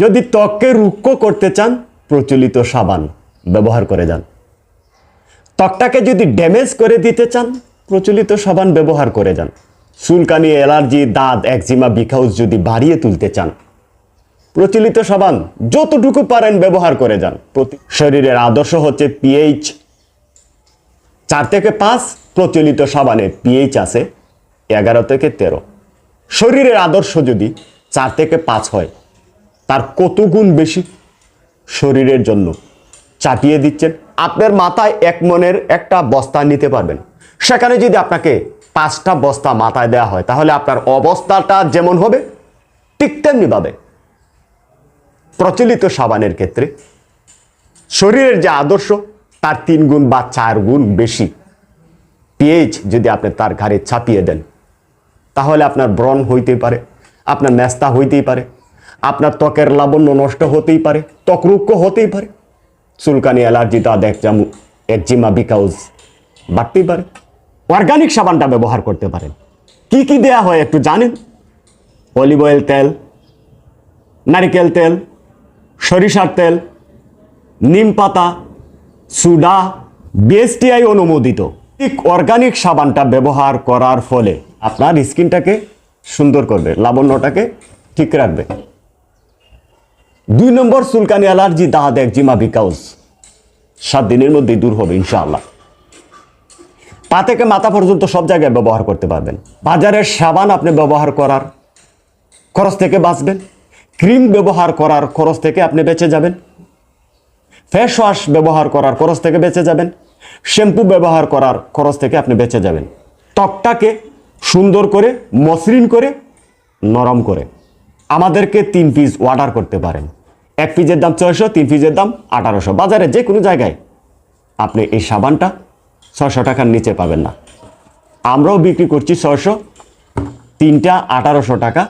যদি ত্বককে রুক্ষ করতে চান, প্রচলিত সাবান ব্যবহার করে যান। ত্বকটাকে যদি ড্যামেজ করে দিতে চান, প্রচলিত সাবান ব্যবহার করে যান। চুলকানি, অ্যালার্জি, দাঁত, একজিমা বিখাউস যদি বাড়িয়ে তুলতে চান, প্রচলিত সাবান যতটুকু পারেন ব্যবহার করে যান। প্রতি শরীরের আদর্শ হচ্ছে পিএইচ চার থেকে পাঁচ, প্রচলিত সাবানে পিএইচ আছে এগারো থেকে তেরো। শরীরের আদর্শ যদি চার থেকে পাঁচ হয় তার কত গুণ বেশি শরীরের জন্য চাপিয়ে দিচ্ছেন। আপনার মাথায় এক মনের একটা বস্তা নিতে পারবেন। সেখানে যদি আপনাকে পাঁচটা বস্তা মাথায় দেওয়া হয়, তাহলে আপনার অবস্থাটা যেমন হবে, ঠিক তেমনিভাবে প্রচলিত সাবানের ক্ষেত্রে শরীরের যে আদর্শ, তার তিন গুণ বা চার গুণ বেশি পিএইচ যদি আপনি তার ঘাড়ে ছাপিয়ে দেন, তাহলে আপনার ব্রণ হইতেই পারে, আপনার ন্যাস্তা হইতেই পারে আপনার ত্বকের লাবণ্য নষ্ট হতেই পারে ত্বকরুক্ষ হতেই পারে। চুলকানি, অ্যালার্জি, দাঁত একজাম, একজিমা, বিকাউজ বাড়তেই পারে। অর্গানিক সাবানটা ব্যবহার করতে পারেন। কি কি দেয়া হয় একটু জানেন? অলিভ অয়েল তেল, নারিকেল তেল, সরিষার তেল, নিম পাতা, সুডা, বিএসটিআই অনুমোদিত। ঠিক অর্গানিক সাবানটা ব্যবহার করার ফলে আপনার স্কিনটাকে সুন্দর করবে, লাবণ্যটাকে ঠিক রাখবে। দুই নম্বর চুলকানি অ্যালার্জি দাঁত একজিমা বিকাউস সাত দিনের মধ্যেই দূর হবে, ইনশাআল্লাহ। পা থেকে মাথা পর্যন্ত সব জায়গায় ব্যবহার করতে পারবেন। বাজারের সাবান আপনি ব্যবহার করার খরচ থেকে বাঁচবেন। ক্রিম ব্যবহার করার খরচ থেকে আপনি বেঁচে যাবেন। ফেস ওয়াশ ব্যবহার করার খরচ থেকে বেঁচে যাবেন। শ্যাম্পু ব্যবহার করার খরচ থেকে আপনি বেঁচে যাবেন। ত্বকটাকে সুন্দর করে মসৃণ করে, নরম করে। আমাদেরকে তিন পিস অর্ডার করতে পারেন। এক পিসের দাম ছয়শো, তিন পিসের দাম আঠারোশো। বাজারে যে কোনো জায়গায় আপনি এই সাবানটা ছশো টাকার নিচে পাবেন না। আমরাও বিক্রি করছি ছশো তিনটা আঠারোশো টাকা।